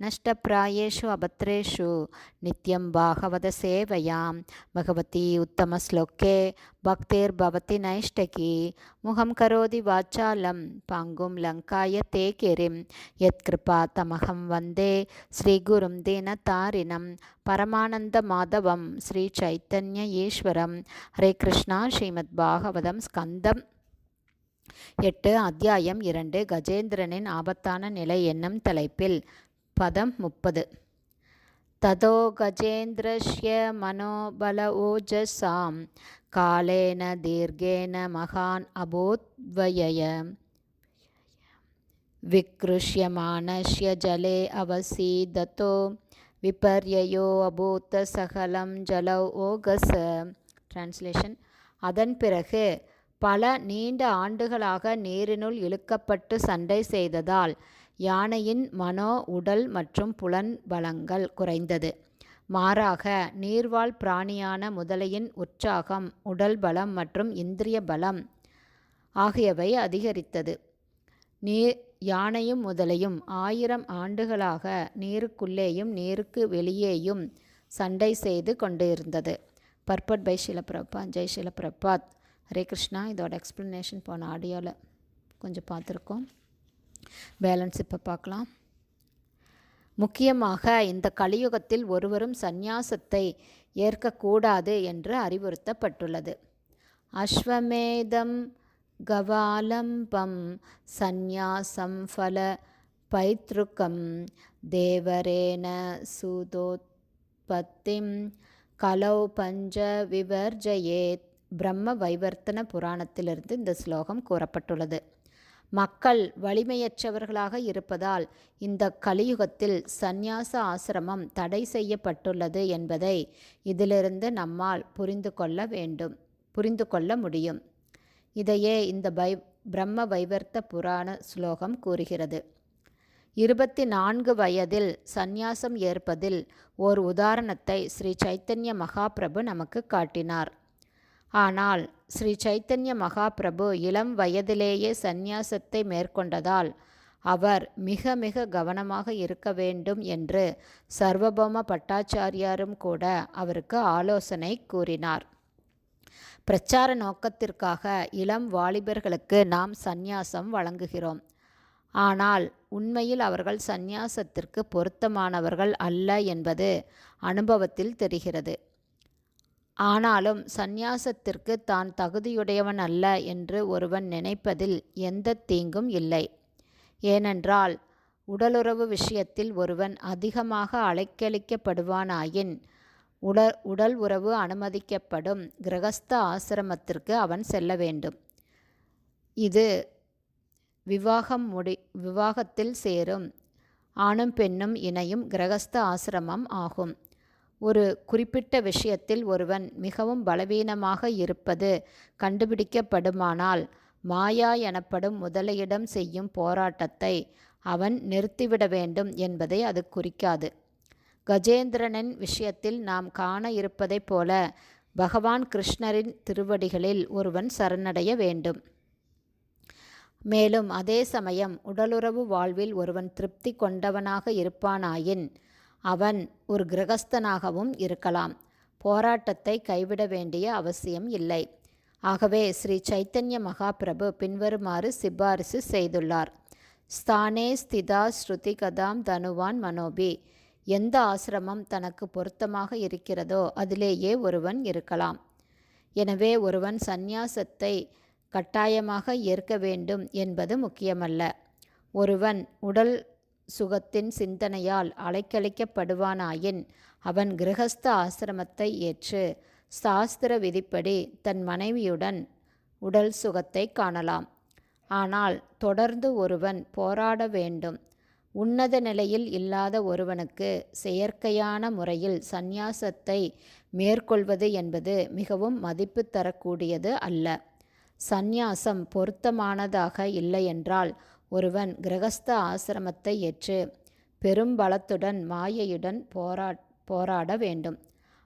नष्टप्रायेषु अभद्रेषु नित्यं भागवतसेवयां भगवती उत्तमश्लोके भक्तिर्भवति नैष्टकी मुखं करोति वाचालं पाङ्गुं लङ्काय ते गिरिं यत्कृपातमहं वन्दे श्रीगुरुं दीनतारिणं परमानन्दमाधवं श्रीचैतन्य ईश्वरं हरे कृष्णा श्रीमद्भागवतं स्कन्दम् எட்டு அத்தியாயம் இரண்டு கஜேந்திரனின் ஆபத்தான நிலை என்னும் தலைப்பில் பதம் முப்பது ததோ கஜேந்திரஸ்ய மனோபல ஓஜசாம் காலேன தீர்கேன மகான் அபோத்வயய विकृष्यमाणस्य जले अवसीदतो விபர்யயோ அபூத்த சகலம் ஜலவ் ஓகச டிரான்ஸ்லேஷன் அதன் பிறகு பல நீண்ட ஆண்டுகளாக நீரினுள் இழுக்கப்பட்டு சண்டை செய்ததால் யானையின் மனோ உடல் மற்றும் புலன் பலங்கள் குறைந்தது. மாறாக நீர்வாழ் பிராணியான முதலையின் உற்சாகம் உடல் பலம் மற்றும் இந்திரிய பலம் ஆகியவை அதிகரித்தது. நீர் யானையும் முதலையும் ஆயிரம் ஆண்டுகளாக நீருக்குள்ளேயும் நீருக்கு வெளியேயும் சண்டை செய்து கொண்டிருந்தது. பர்பட் பை ஷிலப்பிரபா ஜெய் ஷிலப்பிரபாத் ஹரே கிருஷ்ணா. இதோட எக்ஸ்ப்ளனேஷன் போன ஆடியோவில் கொஞ்சம் பார்த்துருக்கோம். பேலன்ஸ் இப்போ பார்க்கலாம். முக்கியமாக இந்த கலியுகத்தில் ஒருவரும் சந்நியாசத்தை ஏற்கக்கூடாது என்று அறிவுறுத்தப்பட்டுள்ளது. அஸ்வமேதம் கவாலம்பம் சந்நியாசம் ஃபல பைத்ருக்கம் தேவரேன சூதோத்பத்திம் கலௌ பஞ்ச விவர்ஜயேத் பிரம்ம வைவர்த்தன புராணத்திலிருந்து இந்த ஸ்லோகம் கூறப்பட்டுள்ளது. மக்கள் வலிமையற்றவர்களாக இருப்பதால் இந்த கலியுகத்தில் சந்நியாச ஆசிரமம் தடை செய்யப்பட்டுள்ளது என்பதை இதிலிருந்து நம்மால் புரிந்து கொள்ள வேண்டும் புரிந்து கொள்ள முடியும். இதையே இந்த பை பிரம்ம வைவர்த்த புராண ஸ்லோகம் கூறுகிறது. இருபத்தி நான்கு வயதில் சந்நியாசம் ஏற்பதில் ஓர் உதாரணத்தை ஸ்ரீ சைத்தன்ய மகாபிரபு நமக்கு காட்டினார். ஆனால் ஸ்ரீ சைத்தன்ய மகாபிரபு இளம் வயதிலேயே சந்நியாசத்தை மேற்கொண்டதால் அவர் மிக மிக கவனமாக இருக்க வேண்டும் என்று சர்வபௌம பட்டாச்சாரியாரும் கூட அவருக்கு ஆலோசனை கூறினார். பிரச்சார நோக்கத்திற்காக இளம் வாலிபர்களுக்கு நாம் சந்நியாசம் வழங்குகிறோம். ஆனால் உண்மையில் அவர்கள் சந்நியாசத்திற்கு பொருத்தமானவர்கள் அல்ல என்பது அனுபவத்தில் தெரிகிறது. ஆனாலும் சந்நியாசத்திற்கு தான் தகுதியுடையவன் அல்ல என்று ஒருவன் நினைப்பதில் எந்த தீங்கும் இல்லை. ஏனென்றால் உடலுறவு விஷயத்தில் ஒருவன் அதிகமாக அலைக்கழிக்கப்படுவானாயின் உட உடல் உறவு அனுமதிக்கப்படும் கிரகஸ்த ஆசிரமத்திற்கு அவன் செல்ல வேண்டும். இது விவாகம் முடி விவாகத்தில் சேரும். ஆணும் பெண்ணும் இணையும் கிரகஸ்த ஆசிரமம் ஆகும். ஒரு குறிப்பிட்ட விஷயத்தில் ஒருவன் மிகவும் பலவீனமாக இருப்பது கண்டுபிடிக்கப்படுமானால் மாயா எனப்படும் முதலையிடம் செய்யும் போராட்டத்தை அவன் நிறுத்திவிட வேண்டும் என்பதை அது குறிக்காது. கஜேந்திரனின் விஷயத்தில் நாம் காண இருப்பதைப் போல பகவான் கிருஷ்ணரின் திருவடிகளில் ஒருவன் சரணடைய வேண்டும். மேலும் அதே சமயம் உடலுறவு வாழ்வில் ஒருவன் திருப்தி கொண்டவனாக இருப்பானாயின் அவன் ஒரு கிரகஸ்தனாகவும் இருக்கலாம். போராட்டத்தை கைவிட வேண்டிய அவசியம் இல்லை. ஆகவே ஸ்ரீ சைத்தன்ய மகாபிரபு பின்வருமாறு சிபாரிசு செய்துள்ளார். ஸ்தானே ஸ்திதா ஸ்ருதி கதாம் தனுவான் மனோபி. எந்த ஆசிரமம் தனக்கு பொருத்தமாக இருக்கிறதோ அதிலேயே ஒருவன் இருக்கலாம். எனவே ஒருவன் சந்நியாசத்தை கட்டாயமாக ஏற்க வேண்டும் என்பது முக்கியமல்ல. ஒருவன் உடல் சுகத்தின் சிந்தனையால் அலைக்கழிக்கப்படுவானாயின் அவன் கிரகஸ்த ஆசிரமத்தை ஏற்று சாஸ்திர விதிப்படி தன் மனைவியுடன் உடல் சுகத்தை காணலாம். ஆனால் தொடர்ந்து ஒருவன் போராட வேண்டும். உன்னத நிலையில் இல்லாத ஒருவனுக்கு செயற்கையான முறையில் சந்நியாசத்தை மேற்கொள்வது என்பது மிகவும் மதிப்பு தரக்கூடியது அல்ல. சந்நியாசம் பொருத்தமானதாக இல்லையென்றால் ஒருவன் கிரகஸ்த ஆசிரமத்தை ஏற்று பெரும் பலத்துடன் மாயையுடன் போரா போராட வேண்டும்.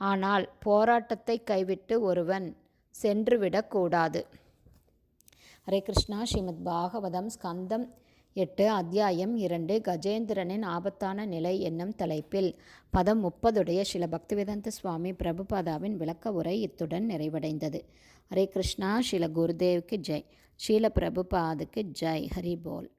ஆனால் போராட்டத்தை கைவிட்டு ஒருவன் சென்றுவிடக்கூடாது ஹரே கிருஷ்ணா. ஸ்ரீமத் பாகவதம் ஸ்கந்தம் எட்டு அத்தியாயம் இரண்டு கஜேந்திரனின் ஆபத்தான நிலை என்னும் தலைப்பில். பதம் முப்பதுடைய சில பக்திவேதாந்த சுவாமி பிரபுபாதாவின் விளக்க உரை இத்துடன் நிறைவடைந்தது. ஹரே கிருஷ்ணா ஸ்ரீல குருதேவுக்கு ஜெய். ஸ்ரீல பிரபுபாதுக்கு ஜெய். ஹரி போல்.